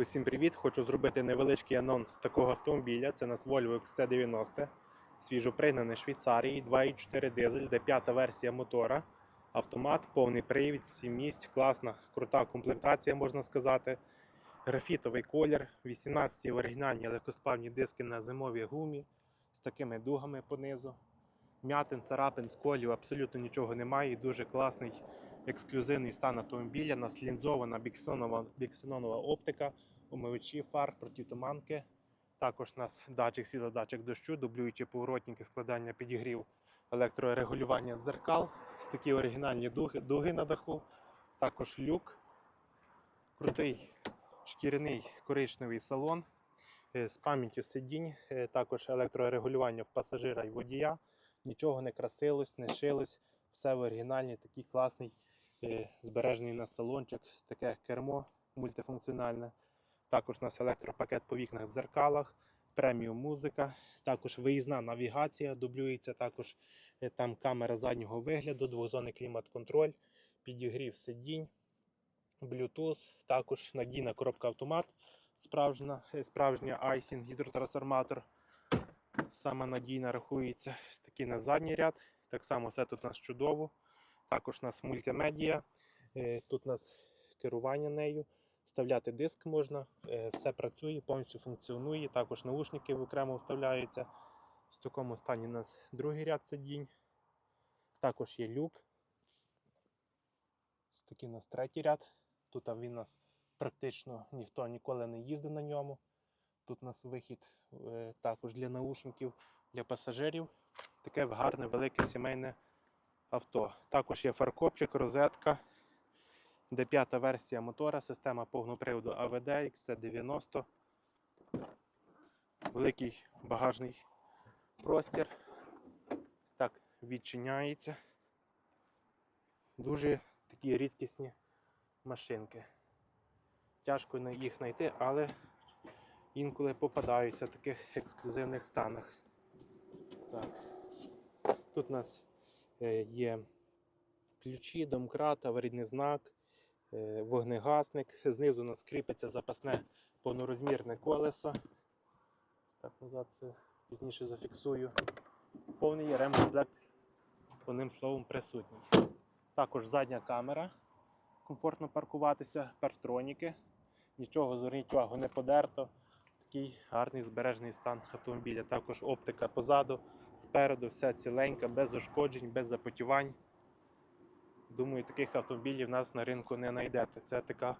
Усім привіт! Хочу зробити невеличкий анонс такого автомобіля. Це у нас Volvo XC90, свіжопригнаний Швейцарії, 2.4 дизель, де п'ята версія мотора. Автомат, повний привід, 7 місць, класна, крута комплектація, можна сказати. Графітовий колір, 18 оригінальні легкосплавні диски на зимовій гумі з такими дугами понизу. М'ятин, царапин, сколів, абсолютно нічого немає. І дуже класний ексклюзивний стан автомобіля. У нас лінзована біксенонова, оптика, омивачі фар, протитуманки. Також у нас датчик світла, датчик дощу, дублюючі поворотники, складання підігрів, електрорегулювання дзеркал, ось такі оригінальні дуги, дуги на даху, також люк, крутий шкіряний коричневий салон е, з пам'яттю сидінь, е, також електрорегулювання в пасажира і водія. Нічого не красилось, не шилось, все в оригінальній, такий класний збережений на салончик, таке кермо мультифункціональне. Також у нас електропакет по вікнах дзеркалах, преміум музика, також виїзна навігація дублюється, також е, там камера заднього вигляду, двозонний клімат-контроль, підігрів сидінь, Bluetooth, також надійна коробка автомат, справжня, е, справжня Айсін гідротрансформатор. Саме надійна рахується такий на задній ряд. Так само все тут у нас чудово. Також у нас мультимедіа. Е, Тут у нас керування нею. Вставляти диск можна, е, все працює, повністю функціонує. Також наушники окремо вставляються. В такому стані у нас другий ряд сидінь. Також є люк. Такий у нас третій ряд. Тут він у нас практично ніхто ніколи не їздив на ньому. Тут у нас вихід е, також для наушників, для пасажирів. Таке гарне, велике сімейне авто. Також є фаркопчик, розетка, де п'ята версія мотора, система повного приводу AVD XC90. Великий багажний простір. Так відчиняється. Дуже такі рідкісні машинки. Тяжко їх знайти, але інколи попадаються в таких ексклюзивних станах. Так. Тут у нас є ключі, домкрат, аварійний знак, е, вогнегасник. Знизу у нас кріпиться запасне повнорозмірне колесо. Так, назад це пізніше зафіксую. Повний ремкомплект, одним словом, присутній. Також задня камера. Комфортно паркуватися, партроніки. Нічого, зверніть увагу, не подерто. Такий гарний збережений стан автомобіля. Також оптика позаду, спереду, вся ціленька, без ушкоджень, без запотівань. Думаю, таких автомобілів в нас на ринку не знайдете. Це така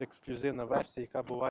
ексклюзивна версія, яка буває.